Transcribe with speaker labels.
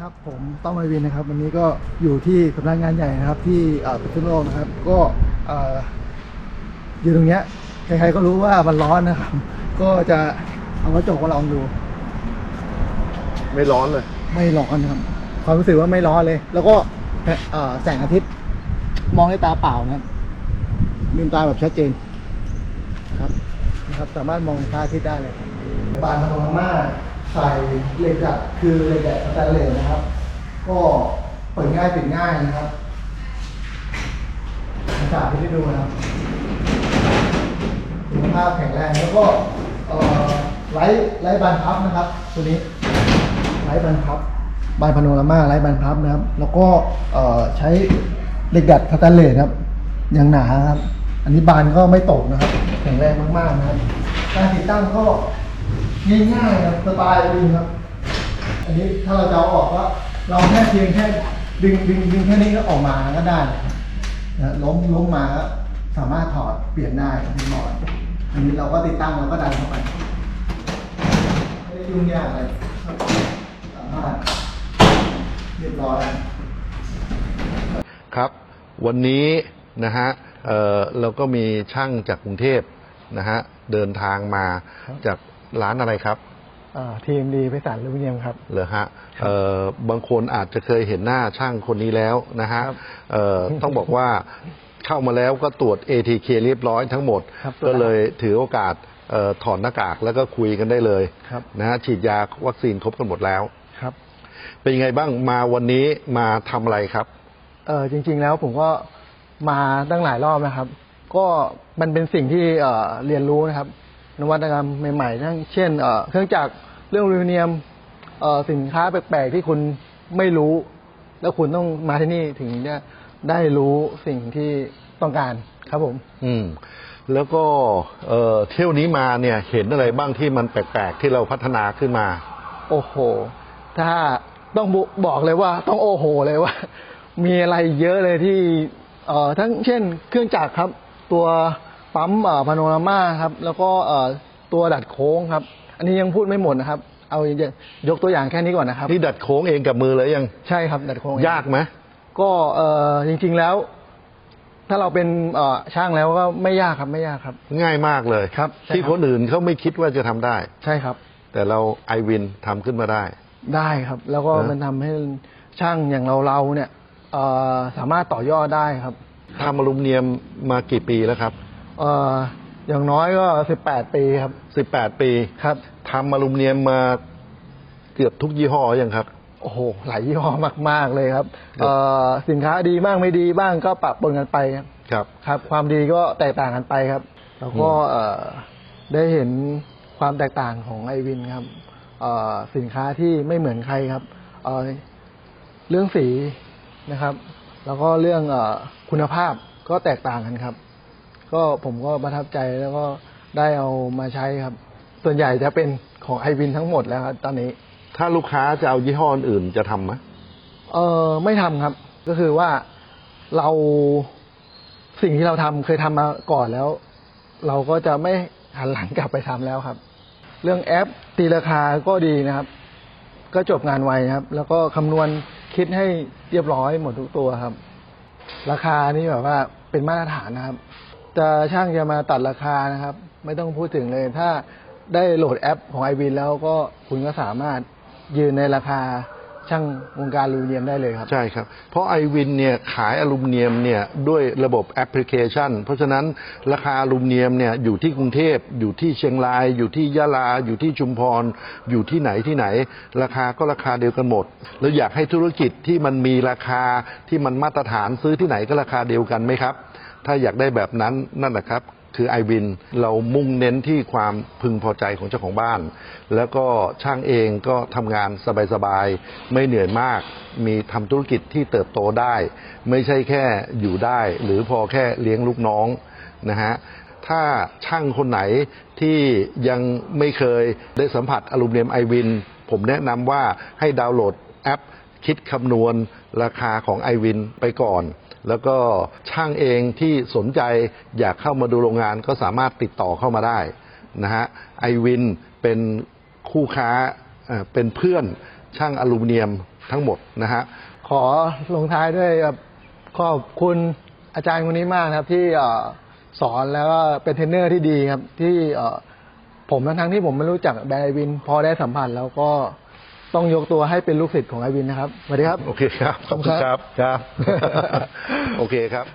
Speaker 1: ครับผมต้อมไอวินนะครับ วันนี้ก็อยู่ที่สำนักงานใหญ่นะครับ ที่เอ่อพิษณุโลกนะครับ ก็เอ่ออยู่ตรงเนี้ยใครๆก็รู้ว่ามันร้อนนะครับ ก็จะเอากระจกมาลองดู
Speaker 2: ไม่ร้อนเลย
Speaker 1: ไม่ร้อนนะครับความรู้สึกว่าไม่ร้อนเลย แล้วก็เอ่อแสงอาทิตย์ มองด้วยตาเปล่านะครับลืมตาแบบชัดเจนครับนะครับ สามารถมองพระอาทิตย์ได้เลยครับบานพาโนรามา ใส่เหล็กดัดคือเหล็กดัดสแตนเลสนะครับ ก็เปิดง่ายปิดง่ายนะครับสาธิตให้ดูนะครับคุณภาพแข็งแรงแล้วก็ไร้ไร้บานพับนะครับ ตัวนี้ไร้บานพับบานพาโนรามาไร้บานพับนะครับ แล้วก็ใช้เหล็กดัดสแตนเลสครับอย่างหนาครับ อันนี้บานก็ไม่ตกนะครับ แข็งแรงมากๆนะครับ การติดตั้งก็ ง่ายๆครับสบายดีครับ อันนี้ถ้าเราจะเอาออกก็เราแค่เพียงแค่ดึงดึงดึงแค่นี้ก็ออกมาก็ได้นะล้มล้มมาก็สามารถถอดเปลี่ยนได้ที่หมอนอันนี้เราก็ติดตั้งเราก็ดันเข้าไปไม่ได้ยุ่งยากอะไรสามารถเรียบร้อย
Speaker 2: ครับ วันนี้นะฮะเเราก็มีช่างจากกรุงเทพนะฮะเดินทางมาจาก ร้านอะไรครับ
Speaker 1: ทีมดีไปสารลูมิเนียมครับ
Speaker 2: เหรอฮะเอ่อบางคนอาจจะเคยเห็นหน้าช่างคนนี้แล้วนะฮะ
Speaker 1: ครับ
Speaker 2: เอ่อต้องบอกว่าเข้ามาแล้วก็ตรวจ ATK เรียบร้อยทั้งหมด
Speaker 1: ครับ
Speaker 2: ก็เลยถือโอกาสเอ่อถอดหน้ากากแล้วก็คุยกันได้เลย
Speaker 1: ครับ
Speaker 2: นะฮะฉีดยาวัคซีนครบกันหมดแล้ว
Speaker 1: ครับ
Speaker 2: เป็นยังไงบ้างมาวันนี้มาทำอะไรครับ
Speaker 1: เออจริง ๆแล้วผมก็มาตั้งหลายรอบนะครับ ก็มันเป็นสิ่งที่เอ่อเรียนรู้นะครับ นวัตกรรมใหม่ๆทั้งเช่นเอ่อเครื่องจักรเรื่องอลูมิเนียมเอ่อสินค้าแปลกๆที่คุณไม่รู้ แล้วคุณต้องมาที่นี่ถึงจะได้รู้สิ่งที่ต้องการครับผม
Speaker 2: อืม แล้วก็เอ่อเที่ยวนี้มาเนี่ยเห็นอะไรบ้างที่มันแปลกๆที่เราพัฒนาขึ้นมา
Speaker 1: โอ้โห ถ้าต้องบุบอกเลยว่า ต้องโอ้โหเลยว่า มีอะไรเยอะเลยที่ เอ่อทั้งเช่น เครื่องจักรครับ ตัว ปั๊มเอ่อพาโนรามาครับ แล้วก็เอ่อตัวดัดโค้งครับ อันนี้ยังพูดไม่หมดนะครับ เอายกตัวอย่างแค่นี้ก่อนนะครับ
Speaker 2: นี่ดัดโค้งเองกับมือเลยยัง
Speaker 1: ใช่ครับ ดัดโค้ง
Speaker 2: ยากไหม
Speaker 1: ก็เอ่อจริงๆแล้ว ถ้าเราเป็นเอ่อช่างแล้วก็ไม่ยากครับไม่ยากครับ
Speaker 2: ง่ายมากเลย
Speaker 1: ครับใช่
Speaker 2: ที่
Speaker 1: ครับ
Speaker 2: คนอื่นเขาไม่คิดว่าจะทำได้
Speaker 1: ใช่ครับ
Speaker 2: แต่เราไอวินทำขึ้นมาได้
Speaker 1: ได้ครับ แล้วก็
Speaker 2: นะ
Speaker 1: มันทำให้ช่างอย่างเราเราๆเนี่ยเอ่อสามารถต่อยอดได้ครับ
Speaker 2: ทำอลูมิเนียมมากี่ปีแล้วครับ
Speaker 1: เอ่ออย่างน้อยก็สิบแปดปีครับ
Speaker 2: 18ปี
Speaker 1: ครับ
Speaker 2: ทำอลูมิเนียมมาเกือบทุกยี่ห้อยังครับ
Speaker 1: โอ้โหหลายยี่ห้อมาก ๆ เลยครับ
Speaker 2: ครับ
Speaker 1: เอ่อสินค้าดีบ้างไม่ดีบ้างก็ปรับปนกันไปครับ
Speaker 2: ครับ
Speaker 1: ครับ ความดีก็แตกต่างกันไปครับ แล้วก็
Speaker 2: อืม
Speaker 1: เอ่อได้เห็นความแตกต่างของไอวินครับเอ่อสินค้าที่ไม่เหมือนใครครับเอ่อเรื่องสีนะครับ แล้วก็เรื่องเออคุณภาพก็แตกต่างกันครับ ก็ผมก็ประทับใจแล้วก็ได้เอามาใช้ครับ ส่วนใหญ่จะเป็นของไอวินทั้งหมดแล้วครับตอนนี้
Speaker 2: ถ้าลูกค้าจะเอายี่ห้ออื่นจะทำไหม
Speaker 1: เออไม่ทำครับ ก็คือว่าเราสิ่งที่เราทำเคยทำมาก่อนแล้ว เราก็จะไม่หันหลังกลับไปทำแล้วครับ เรื่องแอปตีราคาก็ดีนะครับ ก็จบงานไวครับ แล้วก็คำนวณคิดให้เรียบร้อยหมดทุกตัวครับ ราคานี่แบบว่าเป็นมาตรฐานนะครับ จะช่างจะมาตัดราคานะครับ ไม่ต้องพูดถึงเลย ถ้าได้โหลดแอปของ i อวินแล้วก็คุณก็สามารถยืนในราคาช่างวงการอลูมิเนียมได้เลยครับ
Speaker 2: ใช่ครับ เพราะไอวินเนี่ยขายอลูมิเนียมเนี่ยด้วยระบบแอปพลิเคชัน เพราะฉะนั้นราคาอลูมิเนียมเนี่ยอยู่ที่กรุงเทพอยู่ที่เชียงราย อยู่ที่ยะลา อยู่ที่ชุมพร อยู่ที่ไหนที่ไหน ราคาก็ราคาเดียวกันหมด แล้วอยากให้ธุรกิจที่มันมีราคาที่มันมาตรฐานซื้อที่ไหนก็ราคาเดียวกันไหมครับ ถ้าอยากได้แบบนั้นนั่นแหละครับ คือไอวินเรามุ่งเน้นที่ความพึงพอใจของเจ้าของบ้าน แล้วก็ช่างเองก็ทำงานสบายๆ ไม่เหนื่อยมาก มีทำธุรกิจที่เติบโตได้ ไม่ใช่แค่อยู่ได้ หรือพอแค่เลี้ยงลูกน้องนะฮะถ้าช่างคนไหนที่ยังไม่เคยได้สัมผัสอลูมิเนียมไอวินผมแนะนำว่าให้ดาวน์โหลดแอป คิดคำนวณราคาของไอวินไปก่อน แล้วก็ช่างเองที่สนใจอยากเข้ามาดูโรงงานก็สามารถติดต่อเข้ามาได้นะฮะไอวินเป็นคู่ค้าเป็นเพื่อนช่างอลูมิเนียมทั้งหมดนะฮะ
Speaker 1: ขอลงท้ายด้วยขอบคุณอาจารย์คนนี้มากครับที่สอนแล้วก็เป็นเทรนเนอร์ที่ดีครับที่ผมทั้งที่ผมไม่รู้จักแบรนด์ไอวิน พอได้สัมผัสแล้วก็ ต้องยกตัวให้เป็นลูกศิษย์ของไอวินนะครับสวัสดีครับ
Speaker 2: โอเคครับ ขอบคุณครับ ครับ โอเคครับ